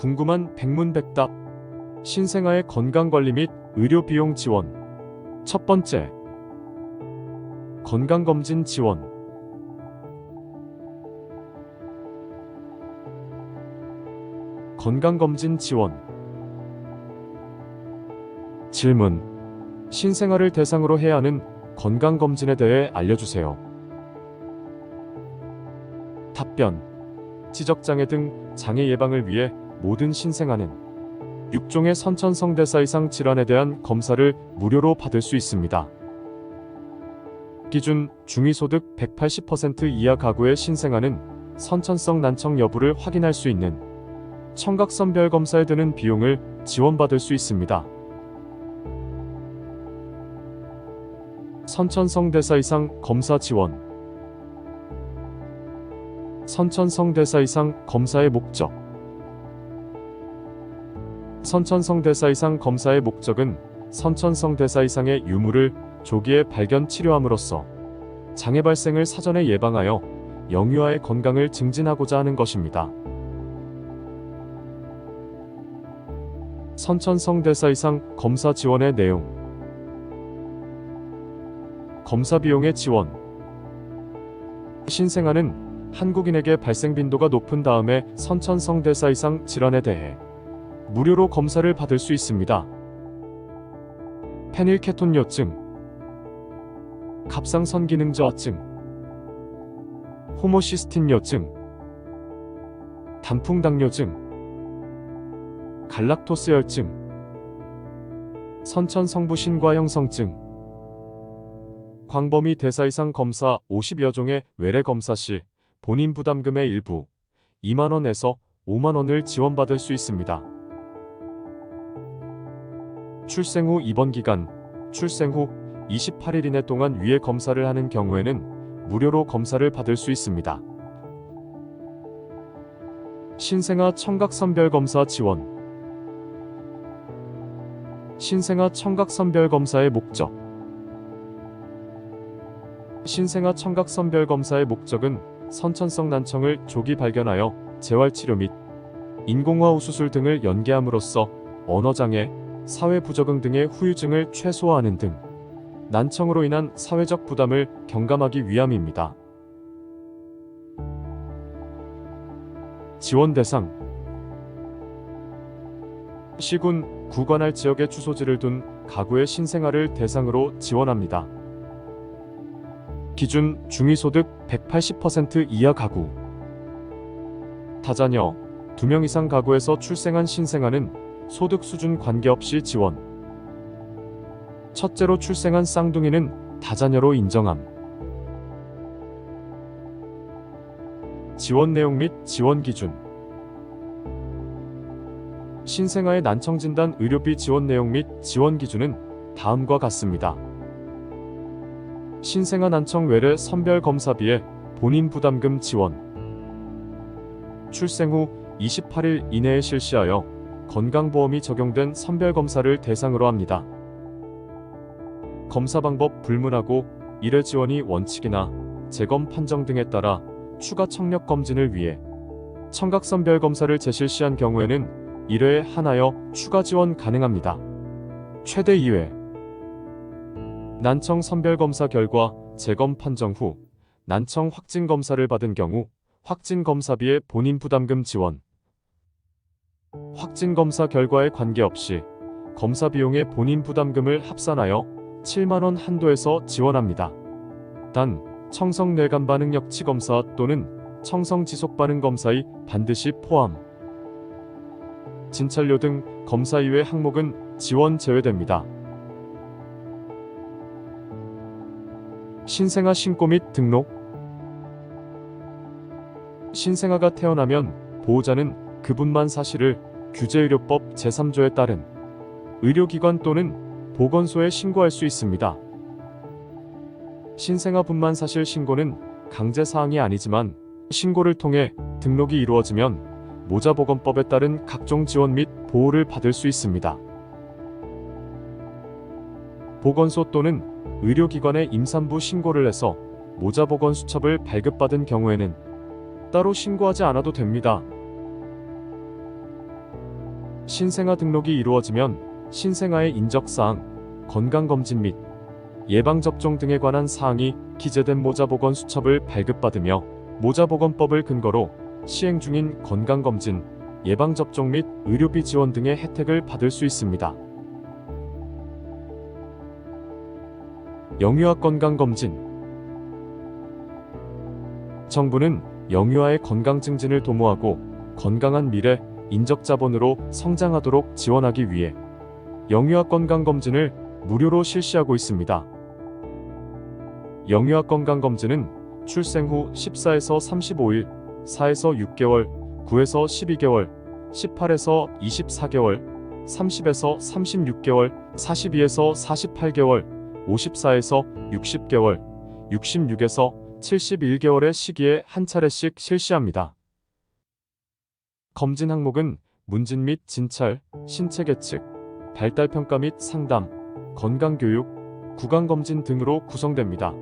궁금한 백문백답 신생아의 건강관리 및 의료 비용 지원. 첫 번째 건강검진 지원. 건강검진 지원. 질문 신생아를 대상으로 해야 하는 건강검진에 대해 알려주세요. 답변 지적장애 등 장애 예방을 위해 모든 신생아는 6종의 선천성대사 이상 질환에 대한 검사를 무료로 받을 수 있습니다. 기준 중위소득 180% 이하 가구의 신생아는 선천성 난청 여부를 확인할 수 있는 청각선별 검사에 드는 비용을 지원받을 수 있습니다. 선천성대사 이상 검사 지원 선천성대사 이상 검사의 목적 선천성 대사 이상 검사의 목적은 선천성 대사 이상의 유무를 조기에 발견 치료함으로써 장애 발생을 사전에 예방하여 영유아의 건강을 증진하고자 하는 것입니다. 선천성 대사 이상 검사 지원의 내용 검사 비용의 지원 신생아는 한국인에게 발생 빈도가 높은 다음에 선천성 대사 이상 질환에 대해 무료로 검사를 받을 수 있습니다. 페닐케톤요증, 갑상선 기능 저하증, 호모시스틴요증, 단풍당뇨증, 갈락토스열증, 선천성부신과 형성증, 광범위 대사 이상 검사 50여 종의 외래 검사 시 본인 부담금의 일부 2만원에서 5만원을 지원받을 수 있습니다. 출생 후 입원 기간, 출생 후 28일 이내 동안 위에 검사를 하는 경우에는 무료로 검사를 받을 수 있습니다. 신생아 청각선별 검사 지원 신생아 청각선별 검사의 목적 신생아 청각선별 검사의 목적은 선천성 난청을 조기 발견하여 재활치료 및 인공화후 수술 등을 연계함으로써 언어장애, 사회 부적응 등의 후유증을 최소화하는 등 난청으로 인한 사회적 부담을 경감하기 위함입니다. 지원 대상 시군, 구관할 지역의 주소지를 둔 가구의 신생아를 대상으로 지원합니다. 기준 중위소득 180% 이하 가구 다자녀 2명 이상 가구에서 출생한 신생아는 소득 수준 관계없이 지원 첫째로 출생한 쌍둥이는 다자녀로 인정함 지원 내용 및 지원 기준 신생아의 난청 진단 의료비 지원 내용 및 지원 기준은 다음과 같습니다. 신생아 난청 외래 선별 검사비에 본인 부담금 지원. 출생 후 28일 이내에 실시하여 건강보험이 적용된 선별 검사를 대상으로 합니다. 검사 방법 불문하고 일회 지원이 원칙이나 재검 판정 등에 따라 추가 청력 검진을 위해 청각 선별 검사를 재실시한 경우에는 1회에 한하여 추가 지원 가능합니다. 최대 2회 난청 선별 검사 결과 재검 판정 후 난청 확진 검사를 받은 경우 확진 검사비의 본인 부담금 지원. 확진 검사 결과에 관계없이 검사 비용의 본인 부담금을 합산하여 7만 원 한도에서 지원합니다. 단 청성 뇌간 반응 역치 검사 또는 청성 지속 반응 검사의 반드시 포함. 진찰료 등 검사 이외 항목은 지원 제외됩니다. 신생아 신고 및 등록 신생아가 태어나면 보호자는 그분만 사실을 규제의료법 제3조에 따른 의료기관 또는 보건소에 신고할 수 있습니다. 신생아 분만 사실 신고는 강제 사항이 아니지만 신고를 통해 등록이 이루어지면 모자보건법에 따른 각종 지원 및 보호를 받을 수 있습니다. 보건소 또는 의료기관에 임산부 신고를 해서 모자보건 수첩을 발급받은 경우에는 따로 신고하지 않아도 됩니다. 신생아 등록이 이루어지면 신생아의 인적사항, 건강검진 및 예방접종 등에 관한 사항이 기재된 모자보건 수첩을 발급받으며 모자보건법을 근거로 시행 중인 건강검진, 예방접종 및 의료비 지원 등의 혜택을 받을 수 있습니다. 영유아 건강검진 정부는 영유아의 건강 증진을 도모하고 건강한 미래, 인적 자본으로 성장하도록 지원하기 위해 영유아 건강 검진을 무료로 실시하고 있습니다. 영유아 건강 검진은 출생 후 14에서 35일, 4에서 6개월, 9에서 12개월, 18에서 24개월, 30에서 36개월, 42에서 48개월, 54에서 60개월, 66에서 71개월의 시기에 한 차례씩 실시합니다. 검진 항목은 문진 및 진찰, 신체 계측, 발달 평가 및 상담, 건강 교육, 구강 검진 등으로 구성됩니다.